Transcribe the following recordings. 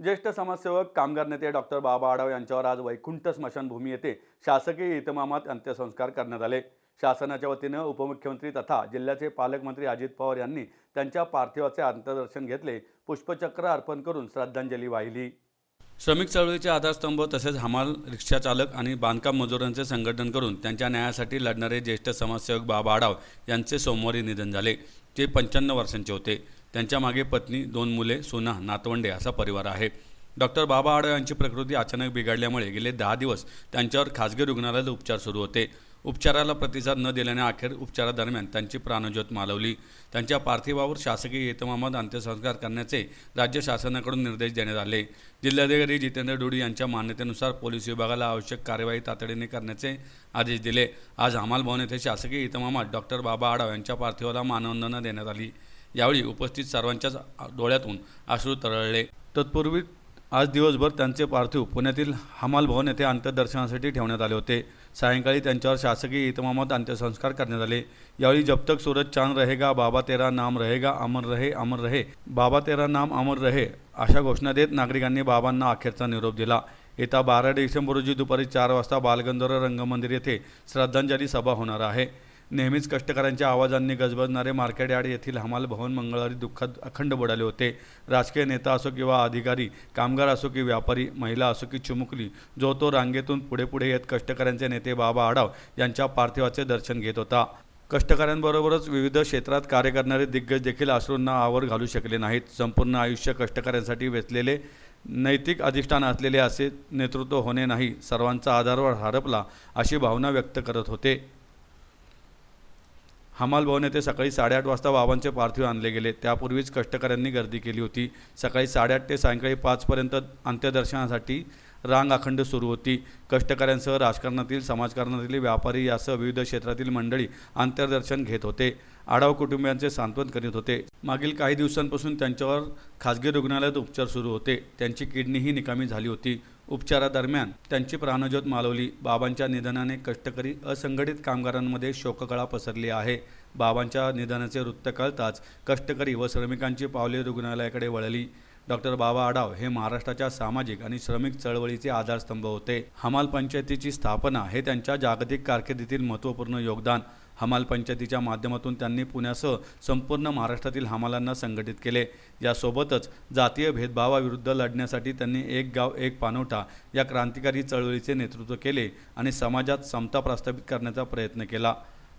ज्येष्ठ समाजसेवक कामगार नेते डॉक्टर बाबा आढाव यांच्यावर आज वैकुंठ स्मशानभूमी येथे शासकीय इतमामात अंत्यसंस्कार करण्यात आले. शासनाच्या वतीनं उपमुख्यमंत्री तथा जिल्ह्याचे पालकमंत्री अजित पवार यांनी त्यांच्या पार्थिवाचे अंत्यदर्शन घेतले. पुष्पचक्र अर्पण करून श्रद्धांजली वाहिली. श्रमिक चळवळीचे आधारस्तंभ तसेच हमाल रिक्षाचालक आणि बांधकाम मजुरांचे संघटन करून त्यांच्या न्यायासाठी लढणारे ज्येष्ठ समाजसेवक बाबा आढाव यांचे सोमवारी निधन झाले ते पंच्याण्णव वर्षांचे होते. त्यांच्या मागे पत्नी दोन मुले सुना नातवंडे असा परिवार आहे. डॉक्टर बाबा आडव यांची प्रकृती अचानक बिघडल्यामुळे गेले दहा दिवस त्यांच्यावर खासगी रुग्णालयात उपचार सुरू होते. उपचाराला प्रतिसाद न दिल्याने अखेर उपचारादरम्यान त्यांची प्राणज्योत मालवली. त्यांच्या पार्थिवावर शासकीय इतमामात अंत्यसंस्कार करण्याचे राज्य शासनाकडून निर्देश देण्यात आले. जिल्हाधिकारी जितेंद्र डोडी यांच्या मान्यतेनुसार पोलीस विभागाला आवश्यक कार्यवाही तातडीने करण्याचे आदेश दिले. आज हमालभवन येथे शासकीय इतमामात डॉक्टर बाबा आढाव यांच्या पार्थिवाला मानवंदना देण्यात आली. यावेळी उपस्थित सर्वांच्याच डोळ्यातून अश्रू तरळले. तत्पूर्वी आज दिवसभर त्यांचे पार्थिव पुण्यातील हमाल भवन येथे अंत्यदर्शनासाठी ठेवण्यात आले होते. सायंकाळी त्यांच्यावर शासकीय इतमामात अंत्यसंस्कार करण्यात आले. यावेळी जब तक सूरज चांद रहेगा बाबा तेरा नाम रहेगा अमर रहे अमर रहे बाबा तेरा नाम अमर रहे अशा घोषणा देत नागरिकांनी बाबांना अखेरचा निरोप दिला. येत्या बारा डिसेंबर रोजी दुपारी चार वाजता बालगंधर्व रंगमंदिर येथे श्रद्धांजली सभा होणार आहे. नेहमीच कष्टकऱ्यांच्या आवाजांनी गजबजणारे मार्केट यार्ड येथील हमाल भवन मंगळवारी दुःखात अखंड बुडाले होते. राजकीय नेता असो किंवा अधिकारी कामगार असो की व्यापारी महिला असो की चिमुकली जो तो रांगेतून पुढे पुढे येत कष्टकऱ्यांचे नेते बाबा आढाव यांच्या पार्थिवाचे दर्शन घेत होता. कष्टकऱ्यांबरोबरच विविध क्षेत्रात कार्य करणारे दिग्गज देखील अश्रूंना आवर घालू शकले नाहीत. संपूर्ण आयुष्य कष्टकऱ्यांसाठी वेचलेले नैतिक अधिष्ठान असलेले असे नेतृत्व होणे नाही. सर्वांचा आधारवर हरपला अशी भावना व्यक्त करत होते. हमाल भवन येथे सकाळी साडेआठ वाजता बाबांचे पार्थिव आणले गेले. त्यापूर्वीच कष्टकऱ्यांनी गर्दी केली होती. सकाळी साडेआठ ते सायंकाळी पाचपर्यंत अंत्यदर्शनासाठी रांग अखंड सुरू होती. कष्टकऱ्यांसह राजकारणातील समाजकारणातील व्यापारी यासह विविध क्षेत्रातील मंडळी अंत्यदर्शन घेत होते. आढाव कुटुंबियांचे सांत्वन करीत होते. मागील काही दिवसांपासून त्यांच्यावर खासगी रुग्णालयात उपचार सुरू होते. त्यांची किडनीही निकामी झाली होती. उपचारादरम्यान त्यांची प्राणज्योत मालवली. बाबांच्या निधनाने कष्टकरी असंघटित कामगारांमध्ये शोककळा पसरली आहे. बाबांच्या निधनाचे वृत्त कळताच कष्टकरी व श्रमिकांची पावले रुग्णालयाकडे वळली. डॉक्टर बाबा आडाव हे महाराष्ट्राच्या सामाजिक आणि श्रमिक चळवळीचे आधारस्तंभ होते. हमाल पंचायतीची स्थापना हे त्यांच्या जागतिक कारकिर्दीतील महत्त्वपूर्ण योगदान. हमाल पंचायतीच्या माध्यमातून त्यांनी पुण्यासह संपूर्ण महाराष्ट्रातील हमालांना संघटित केले. यासोबतच जातीय भेदभावाविरुद्ध लढण्यासाठी त्यांनी एक गाव एक पानवठा या क्रांतिकारी चळवळीचे नेतृत्व केले आणि समाजात समता प्रस्थापित करण्याचा प्रयत्न केला.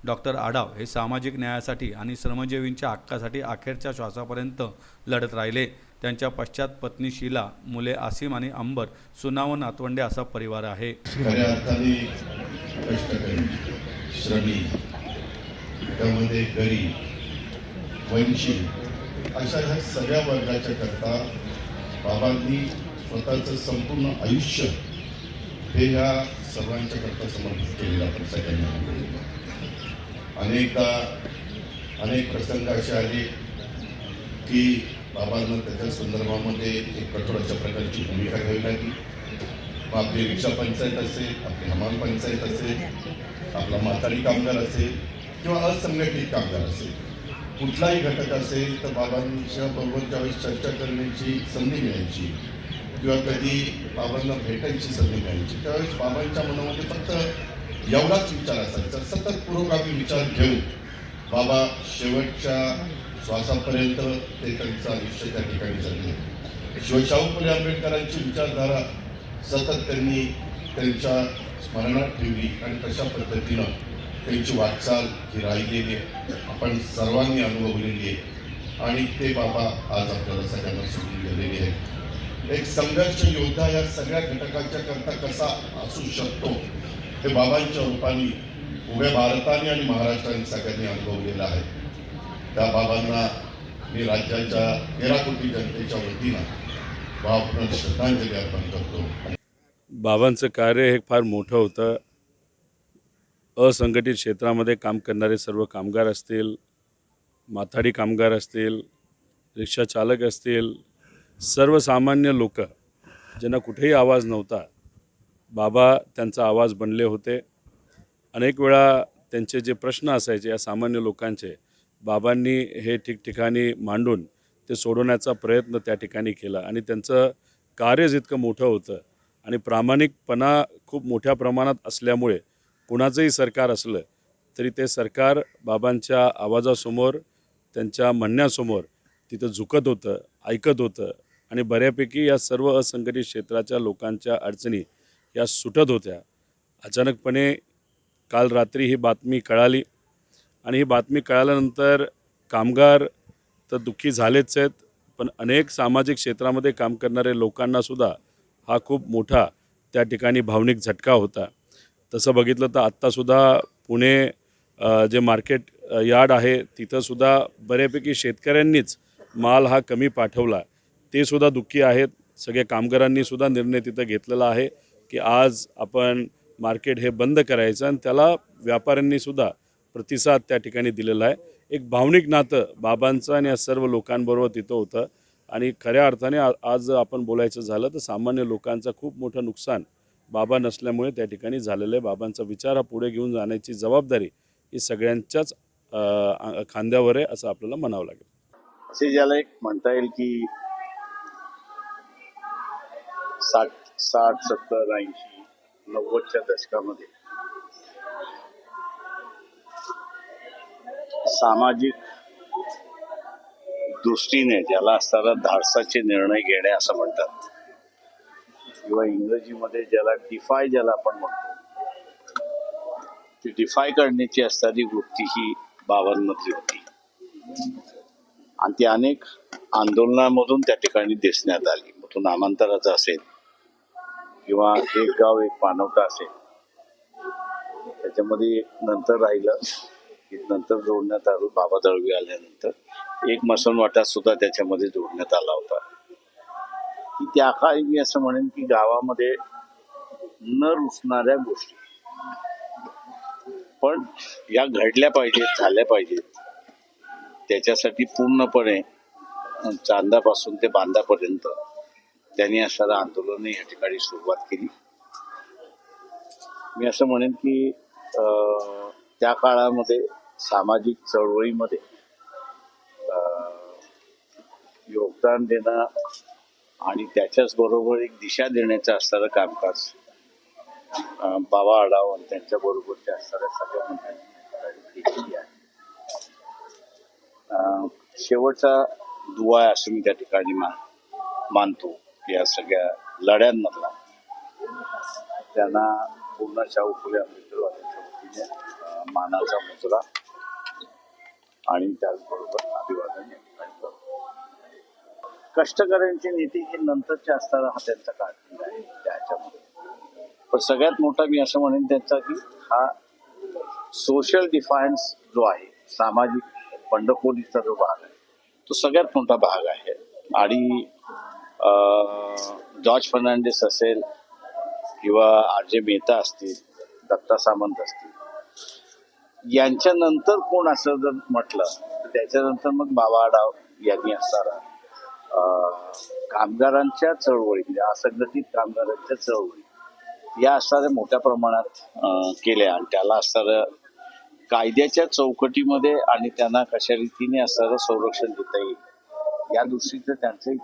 डॉक्टर आढाव हे सामाजिक न्यायासाठी आणि श्रमजीवींच्या हक्कासाठी अखेरच्या श्वासापर्यंत लढत राहिले. त्यांच्या पश्चात पत्नी शीला मुले आसिम आणि अंबर सुनाव नातवंडे असा परिवार आहे. अशा ह्या सगळ्या वर्गाच्या करता बाबांनी स्वतःचं संपूर्ण आयुष्य हे ह्या सर्वांच्या करता समर्पित केलेलं आपण सगळ्यांना अनेकदा अनेक प्रसंग असे आले की बाबांना त्याच्या संदर्भामध्ये एक कठोर अशा प्रकारची भूमिका घ्यावी लागली. मग आपली रिक्षा पंचायत असेल आपली हमाल पंचायत असेल आपला म्हातारी कामगार असेल किंवा असंघटित कामगार असेल. कुठलाही घटक असेल तर बाबांच्या बरोबर ज्यावेळेस चर्चा करण्याची संधी मिळायची किंवा कधी बाबांना भेटायची संधी मिळायची. त्यावेळेस बाबांच्या मनामध्ये फक्त एवढाच विचार असायचा सतत पुरोगामी विचार घेऊन बाबा शेवटच्या श्वासापर्यंत ते त्यांचं आयुष्य त्या ठिकाणी चालले शिवशाहू फुले आंबेडकरांची विचारधारा सतत त्यांनी त्यांच्या स्मरणात ठेवली आणि तशा पद्धतीनं त्यांची वाटचाल ही राहिलेली आहे आपण सर्वांनी अनुभवलेली आहे. आणि ते बाबा आज आपल्याला सगळ्यांना सोडून गेलेले आहेत. एक संघर्ष योद्धा या सगळ्या घटकांच्या करता कसा असू शकतो? हे बाबांच्या रूपाने उभ्या भारताने आणि महाराष्ट्राने सगळ्यांनी अनुभवलेलं आहे. त्या बाबांना मी राज्याच्या तेरा कोटी जनतेच्या वतीनं भावपूर्ण श्रद्धांजली अर्पण करतो. बाबांचं कार्य हे फार मोठं होतं. असंघटित क्षेत्रामध्ये काम करणारे सर्व कामगार असतील माथाडी कामगार असतील रिक्षा चालक असतील सर्वसामान्य लोक ज्यांना कुठेही आवाज नव्हता बाबा त्यांचा आवाज बनले होते. अनेक वेळा त्यांचे जे प्रश्न असायचे या सामान्य लोकांचे बाबांनी हे ठिकठिकाणी मांडून ते सोडवण्याचा प्रयत्न त्या ठिकाणी केला आणि त्यांचं कार्यच इतकं मोठं होतं आणि प्रामाणिकपणा खूप मोठ्या प्रमाणात असल्यामुळे कुणाचंही सरकार असलं तरी ते सरकार बाबांच्या आवाजासमोर त्यांच्या म्हणण्यासमोर तिथं झुकत होतं ऐकत होतं आणि बऱ्यापैकी या सर्व असंघटित क्षेत्राच्या लोकांच्या अडचणी या सुटत होत्या. अचानकपणे काल रात्री ही बातमी कळाली आणि ही बातमी कळाल्यानंतर कामगार तर दुःखी झालेच आहेत पण अनेक सामाजिक क्षेत्रामध्ये काम करणारे लोकांनासुद्धा हा खूप मोठा त्या ठिकाणी भावनिक झटका होता. तसं बघितलं तर आत्तासुद्धा पुणे जे मार्केट यार्ड आहे तिथंसुद्धा बऱ्यापैकी शेतकऱ्यांनीच माल हा कमी पाठवला. तेसुद्धा दुःखी आहेत. सगळ्या कामगारांनीसुद्धा निर्णय तिथं घेतलेला आहे. की आज आपण मार्केट हे बंद करायचं आणि त्याला व्यापाऱ्यांनी सुद्धा प्रतिसाद त्या ठिकाणी दिलेला आहे. एक भावनिक नातं बाबांचं आणि या सर्व लोकांबरोबर तिथं होतं. आणि खऱ्या अर्थाने आज जर आपण बोलायचं झालं तर सामान्य लोकांचं खूप मोठं नुकसान बाबा नसल्यामुळे त्या ठिकाणी झालेलं आहे. बाबांचा विचार हा पुढे घेऊन जाण्याची जबाबदारी ही सगळ्यांच्याच खांद्यावर आहे असं आपल्याला म्हणावं लागेल. असे ज्याला एक म्हणता येईल की साठ साठ सत्तर ऐंशी नव्वदच्या दशकामध्ये. सामाजिक दृष्टीने ज्याला असताना धाडसाचे निर्णय घेणे असं म्हणतात. किंवा इंग्रजीमध्ये ज्याला डिफाय ज्याला आपण म्हणतो. ती डिफाय करण्याची असणारी वृत्ती ही बाबांमधली होती. आणि ती अनेक आंदोलनामधून त्या ठिकाणी दिसण्यात आली. मग तो नामांतराचा असेल किंवा एक गाव एक मानवता असेल. त्याच्यामध्ये नंतर राहिलं की नंतर जोडण्यात आलं बाबा दळवी आल्यानंतर. एक मसनवाटा सुद्धा त्याच्यामध्ये जोडण्यात आला होता. की त्या काळी मी असं म्हणेन की गावामध्ये न रुचणाऱ्या गोष्टी. पण या घडल्या पाहिजेत झाल्या पाहिजेत. त्याच्यासाठी पूर्णपणे चांदापासून ते बांधापर्यंत त्यांनी असणारं आंदोलन या ठिकाणी सुरुवात केली. मी असं म्हणेन की त्या काळामध्ये सामाजिक चळवळीमध्ये योगदान देणं आणि त्याच्याच बरोबर एक दिशा देण्याचं असणारं कामकाज बाबा आढाव आणि त्यांच्या बरोबरच्या असणाऱ्या सगळ्या मंडळींनी केलेली आहे. शेवटचा दुवा आहे असं मी त्या ठिकाणी मान मानतो. या सगळ्या लढ्यांमधला. त्यांना पूर्ण शाहू फुले आंबेडकरवाद्यांच्या वतीने मानाचा मुजरा आणि त्याचबरोबर अभिवादन या ठिकाणी करतो कष्टकऱ्यांची नीती ही नंतरच्या असताना हा त्यांचा काळ आहे त्याच्यामध्ये पण सगळ्यात मोठा मी असं म्हणेन त्यांचा की हा सोशल डिफायन्स जो आहे सामाजिक बंडखोरीचा जो भाग आहे तो सगळ्यात मोठा भाग आहे. आणि जॉर्ज फर्नांडिस असेल किंवा आर जे मेहता असतील दत्ता सामंत असतील यांच्यानंतर कोण असं जर म्हटलं तर त्याच्यानंतर मग बाबा आडाव यांनी असणारा कामगारांच्या चळवळी म्हणजे असंघटित कामगारांच्या चळवळी या असणाऱ्या मोठ्या प्रमाणात केल्या. आणि त्याला असणारं कायद्याच्या चौकटीमध्ये आणि त्यांना कशा रीतीने असणारं संरक्षण देता येईल या दृष्टीचं त्यांचे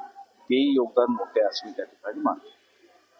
तेही योगदान मोठे असून त्या ठिकाणी मानतो.